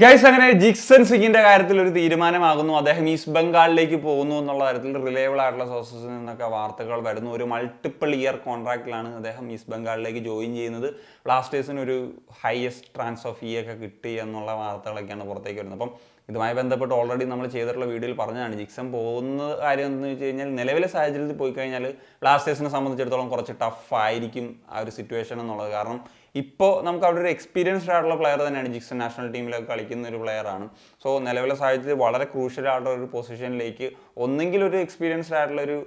Guys അങ്ങനെ ജിക്സൺ സിംഗിന്റെ കാര്യത്തിൽ ഒരു തീരുമാനമാകുന്നു. അദ്ദേഹം ഈസ്റ്റ് ബംഗാളിലേക്ക് പോകുന്നു എന്നുള്ള തരത്തിൽ റിലയബിൾ ആയിട്ടുള്ള സോഴ്സസിൽ നിന്നൊക്കെ വാർത്തകൾ വരുന്നു. ഒരു മൾട്ടിപ്പിൾ ഇയർ കോൺട്രാക്റ്റിലാണ് അദ്ദേഹം ഈസ്റ്റ് ബംഗാളിലേക്ക് ജോയിൻ ചെയ്യുന്നത്. ബ്ലാസ്റ്റേഴ്സിന് ഒരു ഹയസ്റ്റ് ട്രാൻസ്ഫർ ഫീ ഒക്കെ കിട്ടി എന്നുള്ള വാർത്തകളൊക്കെയാണ് പുറത്തേക്ക് വരുന്നത്. അപ്പം ഇതുമായി ബന്ധപ്പെട്ട് ഓൾറെഡി നമ്മൾ ചെയ്തിട്ടുള്ള വീഡിയോയിൽ പറഞ്ഞതാണ്. ജിക്സം പോകുന്ന കാര്യം എന്ന് വെച്ച് കഴിഞ്ഞാൽ നിലവിലെ സാഹചര്യത്തിൽ പോയി കഴിഞ്ഞാൽ ബ്ലാസ്റ്റേഴ്സിനെ സംബന്ധിച്ചിടത്തോളം കുറച്ച് ടഫ് ആയിരിക്കും ആ ഒരു സിറ്റുവേഷൻ എന്നുള്ളത്. കാരണം ഇപ്പോൾ നമുക്ക് അവിടെ ഒരു എക്സ്പീരിയൻസ്ഡ് ആയിട്ടുള്ള പ്ലെയർ തന്നെയാണ് ജിക്സൺ നാഷണൽ ടീമിലൊക്കെ കളിക്കുന്ന ഒരു പ്ലെയറാണ് സോ നിലവിലെ സാഹചര്യത്തിൽ വളരെ ക്രൂഷ്യൽ ആയിട്ടുള്ള ഒരു പൊസിഷനിലേക്ക് ഒന്നെങ്കിൽ ഒരു എക്സ്പീരിയൻസ്ഡ് ആയിട്ടുള്ള ഒരു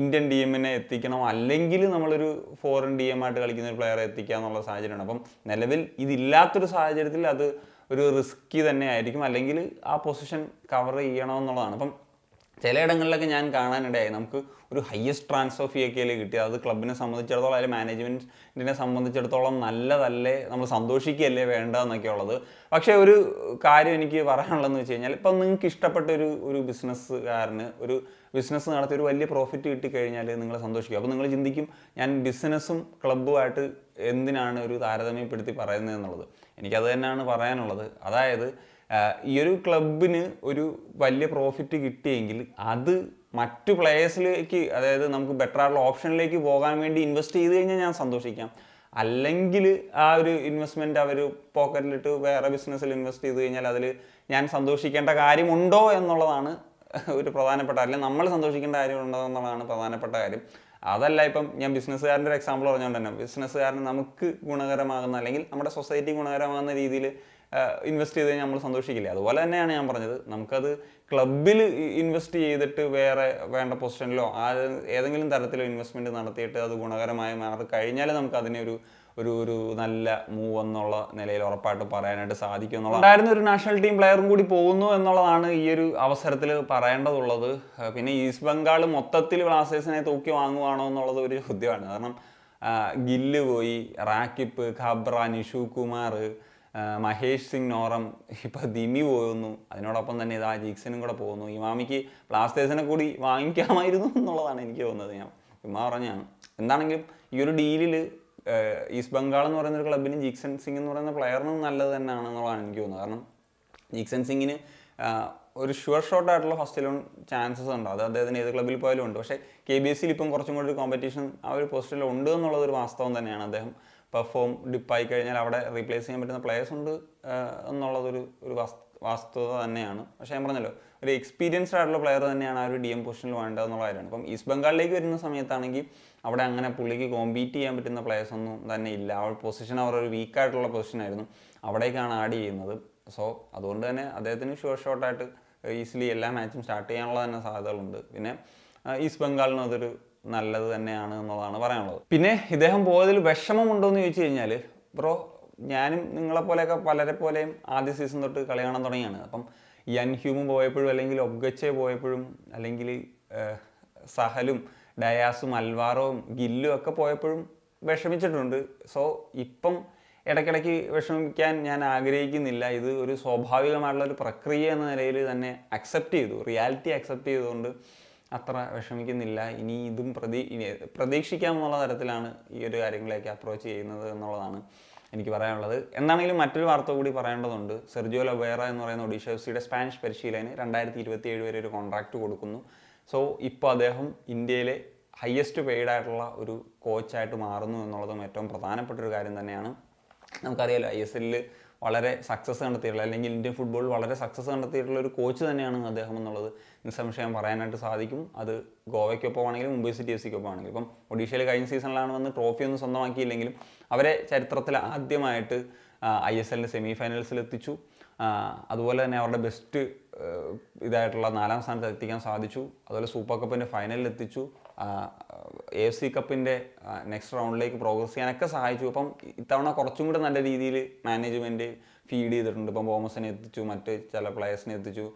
ഇന്ത്യൻ എമ്മിനെ എത്തിക്കണം. അല്ലെങ്കിൽ നമ്മളൊരു ഫോറിൻ ആയിട്ട് കളിക്കുന്ന ഒരു പ്ലെയറെ എത്തിക്കുക എന്നുള്ള സാഹചര്യമാണ്. അപ്പം നിലവിൽ ഇതില്ലാത്തൊരു സാഹചര്യത്തിൽ അത് ഒരു റിസ്ക്കി തന്നെ ആയിരിക്കും. അല്ലെങ്കിൽ ആ പൊസിഷൻ കവർ ചെയ്യണമെന്നുള്ളതാണ്. അപ്പം ചിലയിടങ്ങളിലൊക്കെ ഞാൻ കാണാനിടയായി. നമുക്ക് ഒരു ഹയസ്റ്റ് ട്രാൻസ്ഫർ ഫീ ഒക്കെ അല്ലേ കിട്ടിയത് അത് ക്ലബിനെ സംബന്ധിച്ചിടത്തോളം അല്ലെങ്കിൽ മാനേജ്മെന്റിനെ സംബന്ധിച്ചിടത്തോളം നല്ലതല്ലേ? നമ്മൾ സന്തോഷിക്കുകയല്ലേ വേണ്ടതെന്നൊക്കെ ഉള്ളത്. പക്ഷേ ഒരു കാര്യം എനിക്ക് പറയാനുള്ളതെന്ന് വെച്ച് കഴിഞ്ഞാൽ ഇപ്പം നിങ്ങൾക്ക് ഇഷ്ടപ്പെട്ട ഒരു ഒരു ബിസിനസ്സുകാരന് ഒരു ബിസിനസ് നടത്തി ഒരു വലിയ പ്രോഫിറ്റ് കിട്ടിക്കഴിഞ്ഞാൽ നിങ്ങൾ സന്തോഷിക്കും. അപ്പോൾ നിങ്ങൾ ചിന്തിക്കും ഞാൻ ബിസിനസ്സും ക്ലബ്ബുമായിട്ട് എന്തിനാണ് ഒരു താരതമ്യപ്പെടുത്തി പറയുന്നത് എന്നുള്ളത്. എനിക്കത് തന്നെയാണ് പറയാനുള്ളത്. അതായത് ഈ ഒരു ക്ലബിന് ഒരു വലിയ പ്രോഫിറ്റ് കിട്ടിയെങ്കിൽ അത് മറ്റു പ്ലേയേഴ്സിലേക്ക് അതായത് നമുക്ക് ബെറ്റർ ആയിട്ടുള്ള ഓപ്ഷനിലേക്ക് പോകാൻ വേണ്ടി ഇൻവെസ്റ്റ് ചെയ്ത് കഴിഞ്ഞാൽ ഞാൻ സന്തോഷിക്കാം. അല്ലെങ്കിൽ ആ ഒരു ഇൻവെസ്റ്റ്മെന്റ് അവർ പോക്കറ്റിലിട്ട് വേറെ ബിസിനസ്സിൽ ഇൻവെസ്റ്റ് ചെയ്ത് കഴിഞ്ഞാൽ അതിൽ ഞാൻ സന്തോഷിക്കേണ്ട കാര്യമുണ്ടോ എന്നുള്ളതാണ് ഒരു പ്രധാനപ്പെട്ട അല്ലെങ്കിൽ നമ്മൾ സന്തോഷിക്കേണ്ട കാര്യമുണ്ടോ എന്നുള്ളതാണ് പ്രധാനപ്പെട്ട കാര്യം. അതല്ല ഇപ്പം ഞാൻ ബിസിനസ്സുകാരന്റെ ഒരു എക്സാമ്പിൾ പറഞ്ഞുകൊണ്ട് തന്നെ ബിസിനസ്സുകാരന് നമുക്ക് ഗുണകരമാകുന്ന അല്ലെങ്കിൽ നമ്മുടെ സൊസൈറ്റി ഗുണകരമാകുന്ന രീതിയിൽ ഇൻവെസ്റ്റ് ചെയ്ത് നമ്മൾ സന്തോഷിക്കില്ല? അതുപോലെ തന്നെയാണ് ഞാൻ പറഞ്ഞത്. നമുക്കത് ക്ലബിൽ ഇൻവെസ്റ്റ് ചെയ്തിട്ട് വേറെ വേണ്ട പൊസിഷനിലോ ആ ഏതെങ്കിലും തരത്തിലോ ഇൻവെസ്റ്റ്മെന്റ് നടത്തിയിട്ട് അത് ഗുണകരമായി മാറി കഴിഞ്ഞാൽ നമുക്ക് ഒരു ഒരു ഒരു നല്ല മൂവ് എന്നുള്ള നിലയിൽ ഉറപ്പായിട്ട് പറയാനായിട്ട് സാധിക്കും എന്നുള്ള ഉണ്ടായിരുന്ന ഒരു നാഷണൽ ടീം പ്ലെയറും കൂടി പോകുന്നു എന്നുള്ളതാണ് ഈ ഒരു അവസരത്തിൽ പറയേണ്ടതുള്ളത്. പിന്നെ ഈസ്റ്റ് ബംഗാൾ മൊത്തത്തിൽ ബ്ലാസ്റ്റേഴ്സിനെ തൂക്കി വാങ്ങുവാണോ എന്നുള്ളത് ഒരു ചോദ്യമാണ്. കാരണം ഗില്ല് പോയി റാക്കിപ്പ് ഖബ്ര നിഷു കുമാർ മഹേഷ് സിംഗ് നോറം ഇപ്പോൾ ദിമി പോകുന്നു അതിനോടൊപ്പം തന്നെ ഇതാ ജിക്സനും കൂടെ പോകുന്നു. ഇമാമിക്ക് ബ്ലാസ്റ്റേഴ്സിനെ കൂടി വാങ്ങിക്കാമായിരുന്നു എന്നുള്ളതാണ് എനിക്ക് തോന്നുന്നത്. ഞാൻ ഇമ്മ പറഞ്ഞാണ് എന്താണെങ്കിലും ഈ ഒരു ഡീലിൽ ഈസ്റ്റ് ബംഗാൾ എന്ന് പറയുന്ന ഒരു ക്ലബിനും ജിക്സൺ സിംഗ് എന്ന് പറയുന്ന പ്ലെയറിനും നല്ലത് തന്നെയാണ് എന്നുള്ളതാണ് എനിക്ക് തോന്നുന്നത്. കാരണം ജിക്സൺ സിംഗിന് ഒരു ഷുവർ ഷോട്ട് ആയിട്ടുള്ള ഫസ്റ്റ് ലോൺ ചാൻസസ് ഉണ്ട്. അത് അദ്ദേഹത്തിന് ഏത് ക്ലബ്ബിൽ പോയാലും ഉണ്ട്. പക്ഷേ കെ ബി എസ് സിയിൽ ഇപ്പം കുറച്ചും കൂടി ഒരു കോമ്പറ്റീഷൻ ആ ഒരു പോസ്റ്റിൽ ഉണ്ട് എന്നുള്ളത് ഒരു വാസ്തവം തന്നെയാണ്. അദ്ദേഹം പെർഫോം ഡിപ്പായി കഴിഞ്ഞാൽ അവിടെ റീപ്ലേസ് ചെയ്യാൻ പറ്റുന്ന പ്ലേയേഴ്സ് ഉണ്ട് എന്നുള്ളതൊരു ഒരു വാസ്തവത തന്നെയാണ്. പക്ഷേ ഞാൻ പറഞ്ഞല്ലോ ഒരു എക്സ്പീരിയൻസ്ഡ് ആയിട്ടുള്ള പ്ലെയർ തന്നെയാണ് ആ ഒരു ഡി എം പൊസിഷനിൽ വേണ്ടത് എന്നുള്ള കാര്യമാണ്. ഇപ്പം ഈസ്റ്റ് ബംഗാളിലേക്ക് വരുന്ന സമയത്താണെങ്കിൽ അവിടെ അങ്ങനെ പുള്ളിക്ക് കോമ്പീറ്റ് ചെയ്യാൻ പറ്റുന്ന പ്ലേയേഴ്സ് ഒന്നും തന്നെ ഇല്ല. ആ ഒരു പൊസിഷൻ അവർ ഒരു വീക്കായിട്ടുള്ള പൊസിഷനായിരുന്നു അവിടേക്കാണ് ആഡ് ചെയ്യുന്നത്. സോ അതുകൊണ്ട് തന്നെ അദ്ദേഹത്തിന് ഷുവർ ഷോട്ടായിട്ട് ഈസിലി എല്ലാ മാച്ചും സ്റ്റാർട്ട് ചെയ്യാനുള്ള തന്നെ സാധ്യതകളുണ്ട്. പിന്നെ ഈസ്റ്റ് ബംഗാളിനും അതൊരു നല്ലത് തന്നെയാണ് എന്നുള്ളതാണ് പറയാനുള്ളത്. പിന്നെ ഇദ്ദേഹം പോയതിൽ വിഷമമുണ്ടോ എന്ന് ചോദിച്ചു കഴിഞ്ഞാൽ ബ്രോ ഞാനും നിങ്ങളെപ്പോലെയൊക്കെ പലരെ പോലെയും ആദ്യ സീസൺ തൊട്ട് കളി കാണാൻ തുടങ്ങിയാണ്. അപ്പം യൻ ഹ്യൂമും പോയപ്പോഴും അല്ലെങ്കിൽ ഒബ്ഗച്ചെ പോയപ്പോഴും അല്ലെങ്കിൽ സഹലും ഡയാസും അൽവാറോവും ഗില്ലും ഒക്കെ പോയപ്പോഴും വിഷമിച്ചിട്ടുണ്ട്. സോ ഇപ്പം ഇടയ്ക്കിടയ്ക്ക് വിഷമിക്കാൻ ഞാൻ ആഗ്രഹിക്കുന്നില്ല. ഇത് ഒരു സ്വാഭാവികമായിട്ടുള്ള ഒരു പ്രക്രിയ എന്ന നിലയിൽ തന്നെ അക്സെപ്റ്റ് ചെയ്തു. റിയാലിറ്റി അക്സെപ്റ്റ് ചെയ്തുകൊണ്ട് അത്ര വിഷമിക്കുന്നില്ല. ഇനി ഇതും പ്രതീ ഇനി പ്രതീക്ഷിക്കാമെന്നുള്ള തരത്തിലാണ് ഈ ഒരു കാര്യങ്ങളെയൊക്കെ അപ്രോച്ച് ചെയ്യുന്നത് എന്നുള്ളതാണ് എനിക്ക് പറയാനുള്ളത്. എന്താണെങ്കിലും മറ്റൊരു വാർത്ത കൂടി പറയേണ്ടതുണ്ട്. സെർജിയോ ലബേറ എന്ന് പറയുന്ന ഒഡീഷ എഫ് സിയുടെ സ്പാനിഷ് പരിശീലകന് രണ്ടായിരത്തി ഇരുപത്തി ഏഴ് വരെ ഒരു കോൺട്രാക്റ്റ് കൊടുക്കുന്നു. സോ ഇപ്പോൾ അദ്ദേഹം ഇന്ത്യയിലെ ഹയസ്റ്റ് പെയ്ഡ് ആയിട്ടുള്ള ഒരു കോച്ചായിട്ട് മാറുന്നു എന്നുള്ളതും ഏറ്റവും പ്രധാനപ്പെട്ട ഒരു കാര്യം തന്നെയാണ്. നമുക്കറിയാലോ ഐ എസ് എല്ലിൽ വളരെ സക്സസ് കണ്ടെത്തിയിട്ടുള്ള അല്ലെങ്കിൽ ഇന്ത്യൻ ഫുട്ബോളിൽ വളരെ സക്സസ് കണ്ടെത്തിയിട്ടുള്ള ഒരു കോച്ച് തന്നെയാണ് അദ്ദേഹം എന്നുള്ളത് നിസ്സംശയം പറയാനായിട്ട് സാധിക്കും. അത് ഗോവയ്ക്കൊപ്പം ആണെങ്കിലും മുംബൈ സിറ്റി എഫ് സിക്കൊപ്പം ആണെങ്കിലും ഇപ്പം ഒഡീഷയിൽ കഴിഞ്ഞ സീസണിലാണ് വന്ന് ട്രോഫി ഒന്നും സ്വന്തമാക്കിയില്ലെങ്കിലും അവരെ ചരിത്രത്തിൽ ആദ്യമായിട്ട് ഐ എസ് എല്ലിന്റെ സെമി ഫൈനൽസിൽ എത്തിച്ചു. അതുപോലെ തന്നെ അവരുടെ ബെസ്റ്റ് ഇതായിട്ടുള്ള നാലാം സ്ഥാനത്ത് എത്തിക്കാൻ സാധിച്ചു. അതുപോലെ സൂപ്പർ കപ്പിന്റെ ഫൈനലിൽ എത്തിച്ചു. എ എഫ് സി കപ്പിന്റെ നെക്സ്റ്റ് റൗണ്ടിലേക്ക് പ്രോഗ്രസ് ചെയ്യാനൊക്കെ സഹായിച്ചു. അപ്പം ഇത്തവണ കുറച്ചും കൂടെ നല്ല രീതിയിൽ മാനേജ്മെന്റ് ഫീഡ് ചെയ്തിട്ടുണ്ട്. ഇപ്പം ബോമസിനെ എത്തിച്ചു മറ്റ് ചില പ്ലെയേഴ്സിനെ എത്തിച്ചു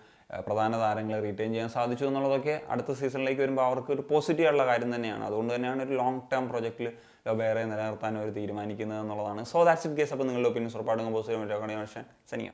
പ്രധാന താരങ്ങളെ റീറ്റെയിൻ ചെയ്യാൻ സാധിച്ചു എന്നുള്ളതൊക്കെ അടുത്ത സീസണിലേക്ക് വരുമ്പോൾ അവർക്ക് ഒരു പോസിറ്റീവ് ഉള്ള കാര്യം തന്നെയാണ്. അതുകൊണ്ട് തന്നെയാണ് ഒരു ലോങ് ടേം പ്രൊജക്റ്റിൽ വേറെ നിലനിർത്താൻ അവർ തീരുമാനിക്കുന്നത് എന്നുള്ളതാണ്. സോ ദാറ്റ്സ് ഇറ്റ് കേസ് അപ്പോൾ നിങ്ങളുടെ ഒപ്പീനിയൻസ് ഉറപ്പാടും പോസിറ്റീവ് മറ്റോ സനിയ